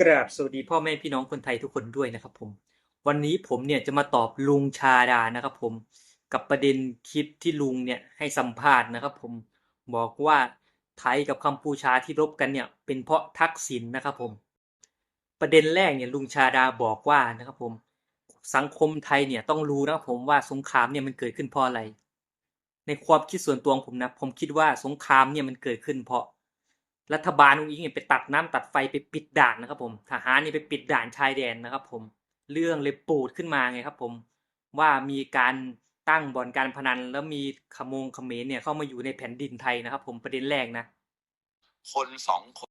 กราบสวัสดีพ่อแม่พี่น้องคนไทยทุกคนด้วยนะครับผม วันนี้ผมเนี่ยจะมาตอบลุงชาดานะครับผมกับประเด็นคลิปที่ลุงเนี่ยให้สัมภาษณ์นะครับผมบอกว่าไทยกับกัมพูชาที่รบกันเนี่ยเป็นเพราะทักษิณนะครับผม ประเด็นแรกเนี่ยลุงชาดาบอกว่านะครับผม สังคมไทยเนี่ยต้องรู้นะครับผมว่าสงครามเนี่ยมันเกิดขึ้นเพราะอะไร ในความคิดส่วนตัวของผมนะผมคิดว่าสงครามเนี่ยมันเกิดขึ้นเพราะ รัฐบาลอุ้งอิงเนี่ยไปตัดน้ำตัดไฟไปปิดด่านนะครับ ผมทหารนี่ไปปิดด่านชายแดนนะครับ ผมเรื่องเลยปูดขึ้นมาไงครับ ผมว่ามีการตั้งบ่อนการพนัน แล้วมีขโมงเขมรเนี่ยเข้ามาอยู่ในแผ่นดินไทยนะครับ ผมประเด็นแรกนะ คนสองคน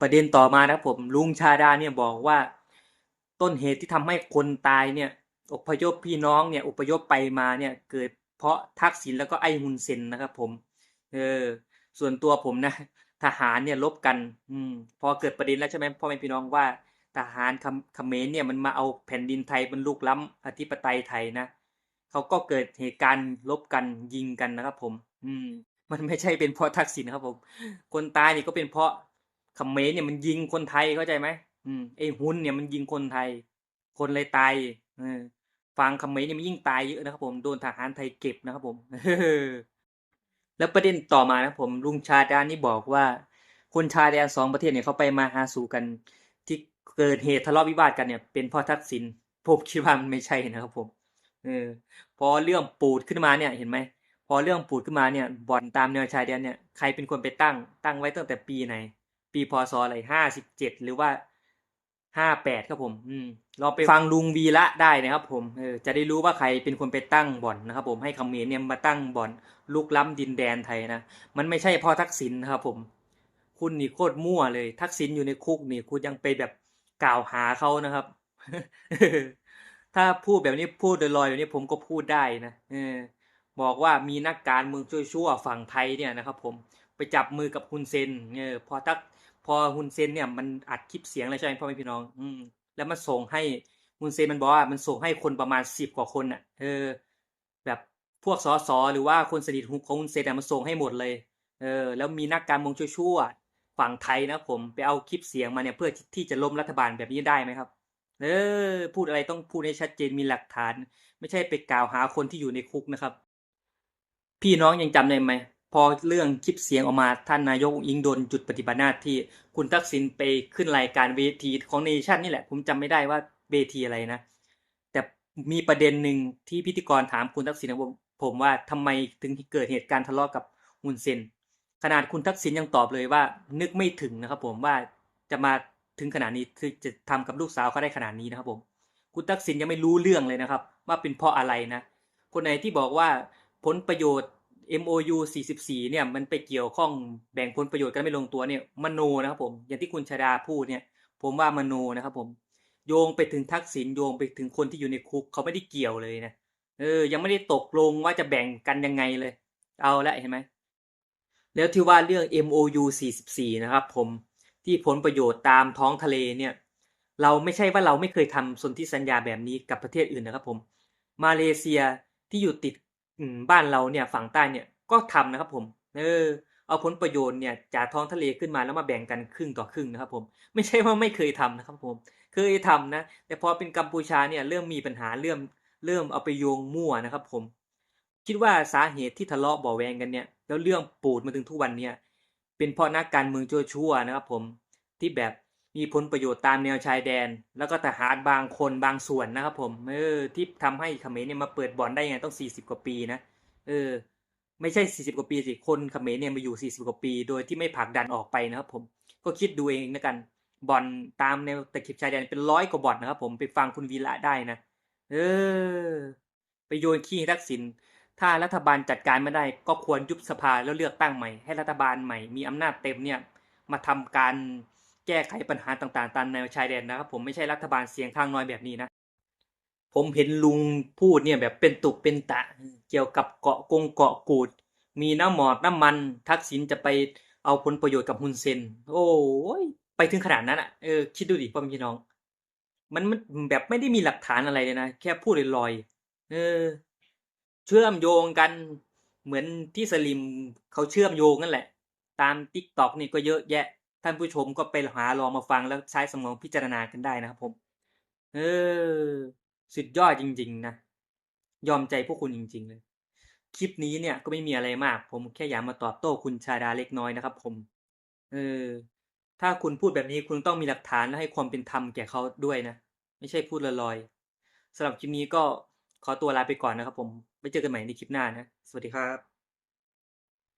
ประเด็นต่อมานะครับผมลุงชาดาเนี่ยบอกว่า ต้นเหตุที่ทำให้คนตายเนี่ยอพยพพี่น้องเนี่ยอพยพไปมาเนี่ยเกิดเพราะทักษิณแล้วก็ไอ้ฮุนเซนนะครับ ผม เออ ส่วนตัวผมนะ ทหารเนี่ยลบกัน อืม พอเกิดประเด็นแล้วใช่ไหมพ่อแม่พี่น้องว่าทหารเขมเมรเนี่ยมันมาเอาแผ่นดินไทยมันลุกล้ำอธิปไตยไทยนะเขาก็เกิดเหตุการณ์ลบกันยิงกันนะครับ ผม อืม มันไม่ใช่เป็นเพราะทักษิณครับผม คนตายนี่ก็เป็นเพราะเขมรเนี่ยมันยิงคนไทยเข้าใจไหมอืมไอ้ฮุนเนี่ยมันยิงคนไทย คนเลยตายเออฟังเขมรเนี่ยมันยิ่งตายเยอะนะครับผมโดนทหารไทยเก็บนะครับผม แล้วประเด็นต่อมานะผมลุงชาดานี่บอกว่า คนชายแดนสองประเทศเนี่ยเขาไปมาหาสู่กัน ที่เกิดเหตุทะเลาะวิวาทกันเนี่ยเป็นเพราะทักษิณผมคิดว่ามันไม่ใช่นะครับผมเออพอเรื่องปูดขึ้นมาเนี่ยเห็นไหมพอเรื่องปูดขึ้นมาเนี่ยบ่อนตามแนวชายแดนเนี่ยใครเป็นคนไปตั้งตั้งไว้ตั้งแต่ปีไหน ปีพศอะไรห้าสิบเจ็ดหรือว่า ห้าแปดครับผมอืมลองไปฟังลุงวีระได้นะครับ ผมเออจะได้รู้ว่าใครเป็นคนไปตั้งบ่อนนะครับ ผมให้เขมรเนี่ยมาตั้งบ่อนลุกล้ำดินแดนไทยนะมันไม่ใช่เพ่อทักษิณนะครับ ผม คุณนี่โคตรมั่วเลย ทักษิณอยู่ในคุกนี่คุณยังไปแบบกล่าวหาเขานะครับ ถ้าพูดแบบนี้พูดลอยๆแบบนี้ผมก็พูดได้นะเออบอกว่ามีนักการเมืองชั่วๆฝั่งไทยเนี่ยนะครับ ผมไปจับมือกับฮุนเซนเออพอทัก พอฮุนเซนเนี่ยมันอัดคลิปเสียงอะไรใช่ไหมพ่อแม่พี่น้อง อืม แล้วมันส่งให้ฮุนเซนมันบอกว่ามันส่งให้คนประมาณสิบกว่าคนอะ เออ แบบพวกสอสอหรือว่าคนสนิทของฮุนเซนอะมันส่งให้หมดเลย เออ แล้วมีนักการเมืองชั่วๆฝั่งไทยนะผมไปเอาคลิปเสียงมาเนี่ยเพื่อที่จะล้มรัฐบาลแบบนี้ได้ไหมครับเออพูดอะไรต้องพูดให้ชัดเจนมีหลักฐาน ไม่ใช่ไปกล่าวหาคนที่อยู่ในคุกนะครับ พี่น้องยังจำได้ไหม พอเรื่องคลิปเสียงออกมาท่านนายกอิงโดนจุดปฏิบัติหน้าที่คุณทักษิณไปขึ้นรายการเวทีของเนชั่นนี่แหละ ผมจำไม่ได้ว่าเวทีอะไรนะ แต่มีประเด็นหนึ่งที่พิธีกรถามคุณทักษิณผมว่าทำไมถึงเกิดเหตุการณ์ทะเลาะกับฮุนเซนขนาดคุณทักษิณยังตอบเลยว่า นึกไม่ถึงนะครับผมว่าจะมาถึงขนาดนี้คือจะทำกับลูกสาวเขาได้ขนาดนี้นะครับผม คุณทักษิณยังไม่รู้เรื่องเลยนะครับ ว่าเป็นเพราะอะไรนะ คนไหนที่บอกว่าผลประโยชน์ MOU 44 เนี่ยมันไปเกี่ยวข้องแบ่งผลประโยชน์กันไม่ลงตัวเนี่ยมโนนะครับผมอย่างที่คุณชาดาพูดเนี่ย ผมว่ามโนนะครับผมโยงไปถึงทักษิณโยงไปถึงคนที่อยู่ในคุกเขาไม่ได้เกี่ยวเลยนะเออ ยังไม่ได้ตกลงว่าจะแบ่งกันยังไงเลย เอาละเห็นไหมแล้วที่ว่าเรื่อง MOU 44 นะครับผมที่ผลประโยชน์ตามท้องทะเลเนี่ย เราไม่ใช่ว่าเราไม่เคยทำสนธิสัญญาแบบนี้กับประเทศอื่นนะครับผม มาเลเซียที่อยู่ติด บ้านเราเนี่ยฝั่งใต้เนี่ยก็ทำนะครับผมเออเอาผลประโยชน์เนี่ยจากท้องทะเลขึ้นมาแล้วมาแบ่งกันครึ่งต่อครึ่งนะครับผมไม่ใช่ว่าไม่เคยทำนะครับผมเคยทำนะ แต่พอเป็นกัมพูชาเนี่ยเริ่มมีปัญหาเริ่มเริ่มเอาไปโยงมั่วนะครับผม คิดว่าสาเหตุที่ทะเลาะเบาแวงกันเนี่ยแล้วเรื่องปูดมาถึงทุกวันเนี่ยเป็นเพราะนักการเมืองชั่วๆนะครับผมที่แบบ มีผลประโยชน์ตามแนวชายแดน แล้วก็ทหารบางคนบางส่วนนะครับผมเออที่ทำให้เขมรเนี่ยมาเปิดบ่อนได้ยังไงต้องสี่สิบกว่าปีนะเออไม่ใช่สี่สิบกว่าปีสิคนเขมรเนี่ยมาอยู่สี่สิบกว่าปี โดยที่ไม่ผลักดันออกไปนะครับผมก็คิดดูเองนะกันบ่อนตามแนวตะเข็บชายแดนเป็นร้อยกว่าบ่อนนะครับผมไปฟังคุณวีระได้นะเออไปโยนขี้ทักษิณถ้ารัฐบาลจัดการไม่ได้ก็ควรยุบสภาแล้วเลือกตั้งใหม่ ให้รัฐบาลใหม่มีอำนาจเต็มเนี่ยมาทำการ แก้ไขปัญหาต่างๆตามแนวชายแดนนะครับ ผมไม่ใช่รัฐบาลเสียงข้างน้อยแบบนี้นะผมเห็นลุงพูดเนี่ยแบบเป็นตุกเป็นตะ เกี่ยวกับเกาะกงเกาะกูด มีน้ำหมอดน้ำมัน ทักษิณจะไปเอาผลประโยชน์กับฮุนเซน โอ้ยไปถึงขนาดนั้นอะเออคิดดูดิพ่อพี่น้อง มันมันแบบไม่ได้มีหลักฐานอะไรเลยนะแค่พูดลอยๆเออ เชื่อมโยงกันเหมือนที่สลิมเขาเชื่อมโยงนั่นแหละ ตามติ๊กตอกนี่ก็เยอะแยะ ท่านผู้ชมก็ไปหาลองมาฟังแล้วใช้สมองพิจารณากันได้นะครับผม เออ สุดยอดจริง ๆ นะ ยอมใจพวกคุณจริง ๆ เลย คลิปนี้เนี่ยก็ไม่มีอะไรมาก ผมแค่อยากมาตอบโต้คุณชาดาเล็กน้อยนะครับ ผม เออ ถ้าคุณพูดแบบนี้คุณต้องมีหลักฐานและให้ความเป็นธรรมแก่เขาด้วยนะ ไม่ใช่พูดลอยๆสำหรับคลิปนี้ก็ขอตัวลาไปก่อนนะครับ ผม ไว้เจอกันใหม่ในคลิปหน้านะ สวัสดีครับ